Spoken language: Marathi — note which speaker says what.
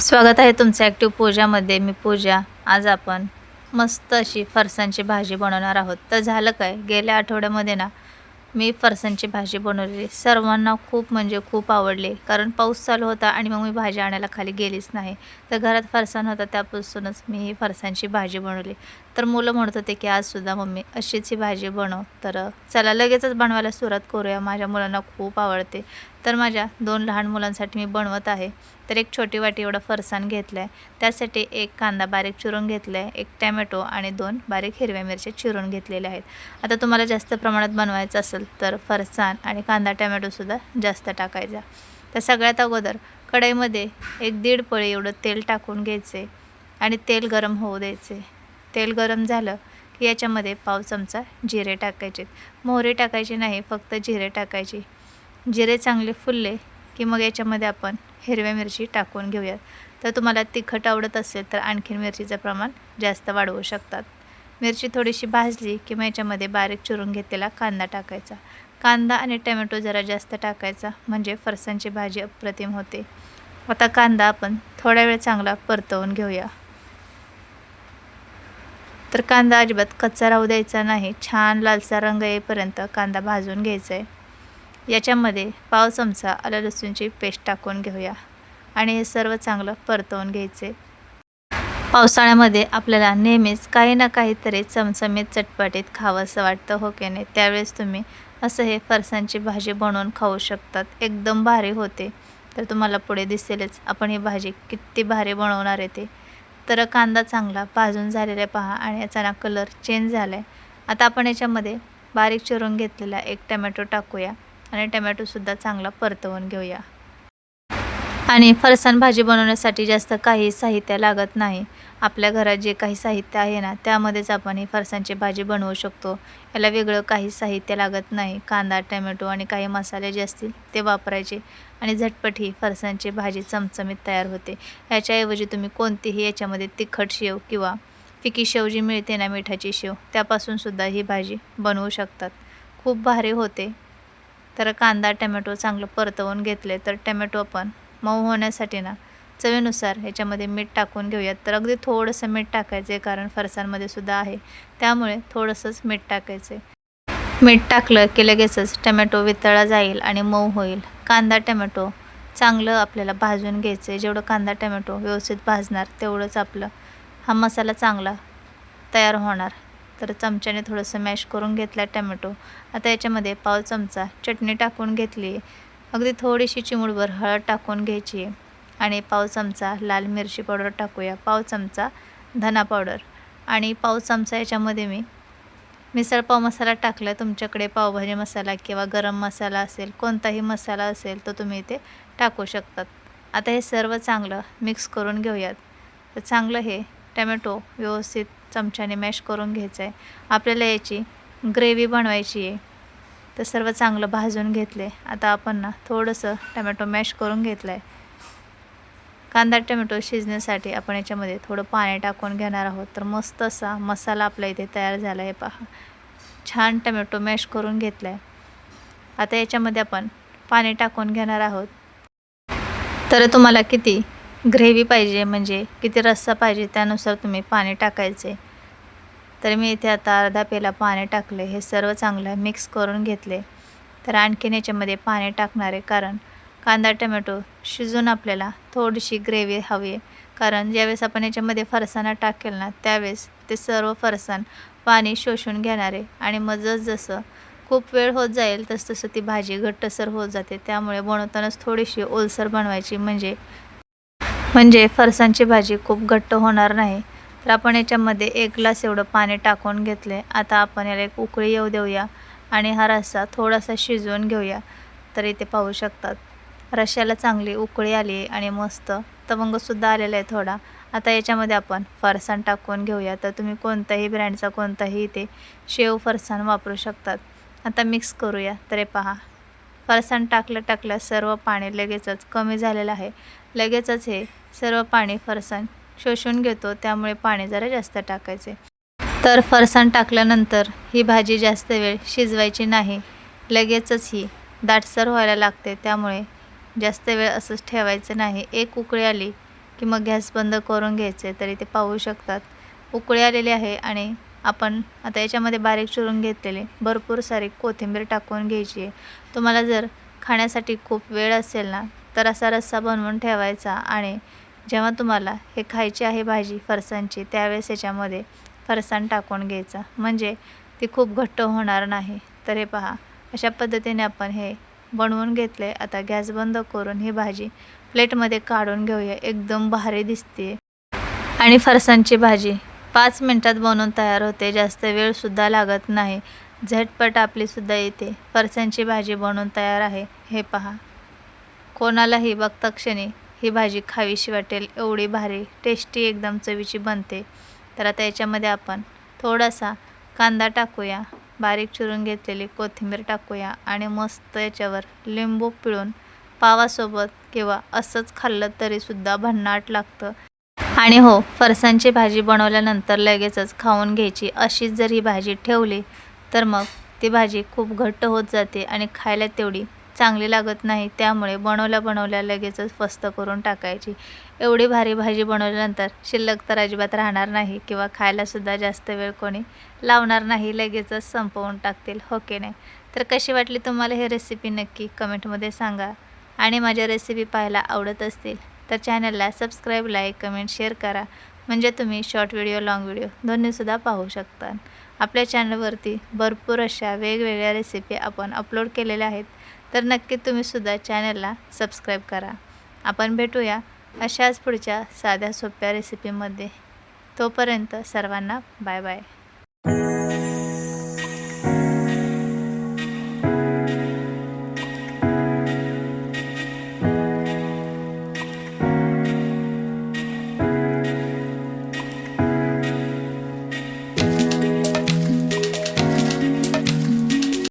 Speaker 1: स्वागत आहे तुमचं ॲक्टिव्ह पूजामध्ये मी पूजा. आज आपण मस्त अशी फरसांची भाजी बनवणार आहोत. तर झालं काय? गेल्या आठवड्यामध्ये ना मी फरसांची भाजी बनवलेली. सर्वांना खूप म्हणजे खूप आवडली. कारण पाऊस चालू होता आणि मग मी भाजी आणायला खाली गेलीच नाही. तर घरात फरसाण होता त्यापासूनच मी ही फरसांची भाजी बनवली. तर मुलं म्हणत होते की आजसुद्धा मम्मी अशीच ही भाजी बनव. तर चला लगेचच बनवायला सुरुवात करूया. माझ्या मुलांना खूप आवडते. तर माझ्या दोन लहान मुलांसाठी मी बनवत आहे. तर एक छोटी वाटी एवढा फरसाण घेतला आहे त्यासाठी एक कांदा बारीक चिरून घेतला आहे एक टॅमॅटो आणि दोन बारीक हिरव्या मिरच्या चिरून घेतलेल्या आहेत. आता तुम्हाला जास्त प्रमाणात बनवायचं असेल तर फरसाण आणि कांदा टॅमॅटोसुद्धा जास्त टाकायचा. तर सगळ्यात अगोदर कढईमध्ये एक दीड पळी एवढं तेल टाकून घ्यायचे आणि तेल गरम होऊ द्यायचे. तेल गरम झालं की याच्यामध्ये पाव चमचा जिरे टाकायचे मोहरी टाकायची नाही फक्त जिरे टाकायची. जिरे चांगले फुलले की मग याच्यामध्ये आपण हिरव्या मिरची टाकून घेऊयात. तर तुम्हाला तिखट आवडत असेल तर आणखीन मिरचीचं प्रमाण जास्त वाढवू शकतात. मिरची थोडीशी भाजली की मग याच्यामध्ये बारीक चिरून घेतलेला कांदा टाकायचा. कांदा आणि टमॅटो जरा जास्त टाकायचा म्हणजे फरसांची भाजी अप्रतिम होते. आता कांदा आपण थोडा वेळ चांगला परतवून घेऊया. तर कांदा अजिबात कच्चा राहू द्यायचा नाही. छान लालसा रंग येईपर्यंत कांदा भाजून घ्यायचा आहे. याच्यामध्ये पाव चमचा आलं लसूणची पेस्ट टाकून घेऊया. आणि हे सर्व चांगलं परतवून घ्यायचे. पावसाळ्यामध्ये आपल्याला नेहमीच काही ना काहीतरी चमचमीत चटपटीत खावंसं वाटतं हो की नाही? त्यावेळेस तुम्ही असं हे फरसांची भाजी बनवून खाऊ शकतात. एकदम भारी होते. तर तुम्हाला पुढे दिसेलच आपण ही भाजी किती भारी बनवणार आहे ते. तर कांदा चांगला भाजून झालेला पहा आणि याचा ना कलर चेंज झाला आहे आता आपण याच्यामध्ये बारीक चिरून घेतलेला एक टमॅटो टाकूया. आणि टमॅटोसुद्धा चांगला परतवून घेऊया. आणि फरसाण भाजी बनवण्यासाठी जास्त काही साहित्य लागत नाही. आपल्या घरात जे काही साहित्य आहे ना त्यामध्येच आपण ही फरसाणची भाजी बनवू शकतो. याला वेगळं काही साहित्य लागत नाही. कांदा टमॅटो आणि काही मसाले जे असतील ते वापरायचे. आणि झटपट ही फरसाणची भाजी चमचमीत तयार होते. याच्याऐवजी तुम्ही कोणतीही याच्यामध्ये तिखट शेव किंवा फिकी शेव जी मिळते ना मिठाची शेव त्यापासूनसुद्धा ही भाजी बनवू शकतात. खूप भारी होते. तर कांदा टमॅटो चांगलं परतवून घेतले तर टमॅटो आपण मऊ होण्यासाठी ना चवीनुसार ह्याच्यामध्ये मीठ टाकून घेऊयात. तर अगदी थोडंसं मीठ टाकायचं आहे कारण फरसांमध्ये सुद्धा आहे. त्यामुळे थोडंसंच मीठ टाकायचं आहे. मीठ टाकलं की लगेचच टमॅटो वितळा जाईल आणि मऊ होईल. कांदा टमॅटो चांगलं आपल्याला भाजून घ्यायचं आहे. जेवढं कांदा टमॅटो व्यवस्थित भाजणार तेवढंच आपलं हा मसाला चांगला तयार होणार. तर चमच्याने थोडंसं मॅश करून घेतला टमॅटो. आता याच्यामध्ये पाव चमचा चटणी टाकून घेतली. अगदी थोडीशी चिमूडभर हळद टाकून घ्यायची आणि पाव चमचा लाल मिरची पावडर टाकूया. पाव चमचा धना पावडर. आणि पाव चमचा याच्यामध्ये मी मिसळ पाव मसाला टाकला. तुमच्याकडे पावभाजी मसाला किंवा गरम मसाला असेल कोणताही मसाला असेल तो तुम्ही इथे टाकू शकतात. आता हे सर्व चांगलं मिक्स करून घेऊयात. तर चांगलं हे टमॅटो व्यवस्थित चमच्याने मॅश करून घ्यायचं आहे आपल्याला याची ग्रेव्ही बनवायची आहे. तर सर्व चांगलं भाजून घेतले आता आपण ना थोडंसं टमॅटो मॅश करून घेतलं आहे कांदा टमॅटो शिजण्यासाठी आपण याच्यामध्ये थोडं पाणी टाकून घेणार आहोत. तर मस्त असा मसाला आपला इथे तयार झाला आहे पहा. छान टमॅटो मॅश करून घेतला आहे आता याच्यामध्ये आपण पाणी टाकून घेणार आहोत. तर तुम्हाला किती ग्रेव्ही पाहिजे म्हणजे किती रस्सा पाहिजे त्यानुसार तुम्ही पाणी टाकायचे. तर मी इथे आता अर्धा पेला पाणी टाकले हे सर्व चांगलं मिक्स करून घेतले. तर आणखीन याच्यामध्ये पाणी टाकणार आहे कारण कांदा टमॅटो शिजून आपल्याला थोडीशी ग्रेव्ही हवी आहे. कारण ज्यावेळेस आपण याच्यामध्ये फरसाणा टाकेल ना त्यावेळेस ते सर्व फरसाण पाणी शोषून घेणारे. आणि मग जसजसं खूप वेळ होत जाईल तसतसं ती भाजी घट्टसर होत जाते. त्यामुळे बनवतानाच थोडीशी ओलसर बनवायची म्हणजे म्हणजे फरसाणची भाजी खूप घट्ट होणार नाही. तर आपण याच्यामध्ये एक ग्लास एवढं पाणी टाकून घेतले आता आपण याला एक उकळी येऊ देऊया आणि हा रस्सा थोडासा शिजवून घेऊया. तर इथे पाहू शकतात. रश्याला चांगली उकळी आली आहे आणि मस्त तवंगसुद्धा आलेला आहे थोडा. आता याच्यामध्ये आपण फरसाण टाकून घेऊया. तर तुम्ही कोणत्याही ब्रँडचा कोणताही इथे शेव फरसाण वापरू शकतात. आता मिक्स करूया. तर हे पहा. फरसाण टाकलं टाकलं सर्व पाणी लगेचच कमी झालेलं आहे. लगेचच हे सर्व पाणी फरसाण शोषून घेतो त्यामुळे पाणी जरा जास्त टाकायचे. तर फरसाण टाकल्यानंतर ही भाजी जास्त वेळ शिजवायची नाही. लगेचच ही दाटसर व्हायला लागते त्यामुळे जास्त वेळ असंच ठेवायचं नाही. एक उकळी आली की मग गॅस बंद करून घ्यायचे तरी ते पाहू शकतात. उकळी आलेली आहे आणि आपण आता याच्यामध्ये बारीक चिरून घेतलेले. भरपूर सारी कोथिंबीर टाकून घ्यायची आहे. तुम्हाला जर खाण्यासाठी खूप वेळ असेल ना तर असा रस्सा बनवून ठेवायचा आणि जेव्हा तुम्हाला हे खायची आहे भाजी फरसाणची त्यावेळेस याच्यामध्ये फरसाण टाकून घ्यायचा. म्हणजे ती खूप घट्ट होणार नाही. तर हे पहा अशा पद्धतीने आपण हे बनवून घेतले. आता गॅस बंद करून ही भाजी प्लेटमध्ये काढून घेऊया. एकदम भारी दिसते आणि फरसाणची भाजी पाच मिनटात बनवून तयार होते. जास्त वेळसुद्धा लागत नाही. झटपट आपलीसुद्धा येते. फरसांची भाजी बनवून तयार आहे. हे पहा. कोणालाही बघता क्षणी ही भाजी खावीशी वाटेल. एवढी भारी टेस्टी एकदम चवीची बनते. तर आता याच्यामध्ये आपण थोडासा कांदा टाकूया. बारीक चिरून घेतलेली कोथिंबीर टाकूया आणि मस्त याच्यावर लिंबू पिळून पावासोबत किंवा असंच खाल्लं तरीसुद्धा भन्नाट लागतं. आणि हो फरसांची भाजी बनवल्यानंतर लगेचच खाऊन घ्यायची. अशीच जर ही भाजी ठेवली तर मग ती भाजी खूप घट्ट होत जाते आणि खायला तेवढी चांगली लागत नाही. त्यामुळे बनवल्या बनवल्या लगेचच फस्त करून टाकायची. एवढी भारी भाजी बनवल्यानंतर शिल्लक तर अजिबात राहणार नाही किंवा खायलासुद्धा जास्त वेळ कोणी लावणार नाही लगेचच संपवून टाकतील हो की नाही? तर कशी वाटली तुम्हाला ही रेसिपी नक्की कमेंटमध्ये सांगा. आणि माझ्या रेसिपी पाहायला आवडत असतील तर चॅनलला सबस्क्राईब लाईक कमेंट शेअर करा. म्हणजे तुम्ही शॉर्ट व्हिडिओ लाँग व्हिडिओ दोन्हीसुद्धा पाहू शकता. आपल्या चॅनलवरती भरपूर अशा वेगवेगळ्या रेसिपी आपण अपलोड केलेल्या आहेत. तर नक्की तुम्हीसुद्धा चॅनलला सबस्क्राईब करा. आपण भेटूया अशाच पुढच्या साध्या सोप्या रेसिपीमध्ये तोपर्यंत सर्वांना बाय बाय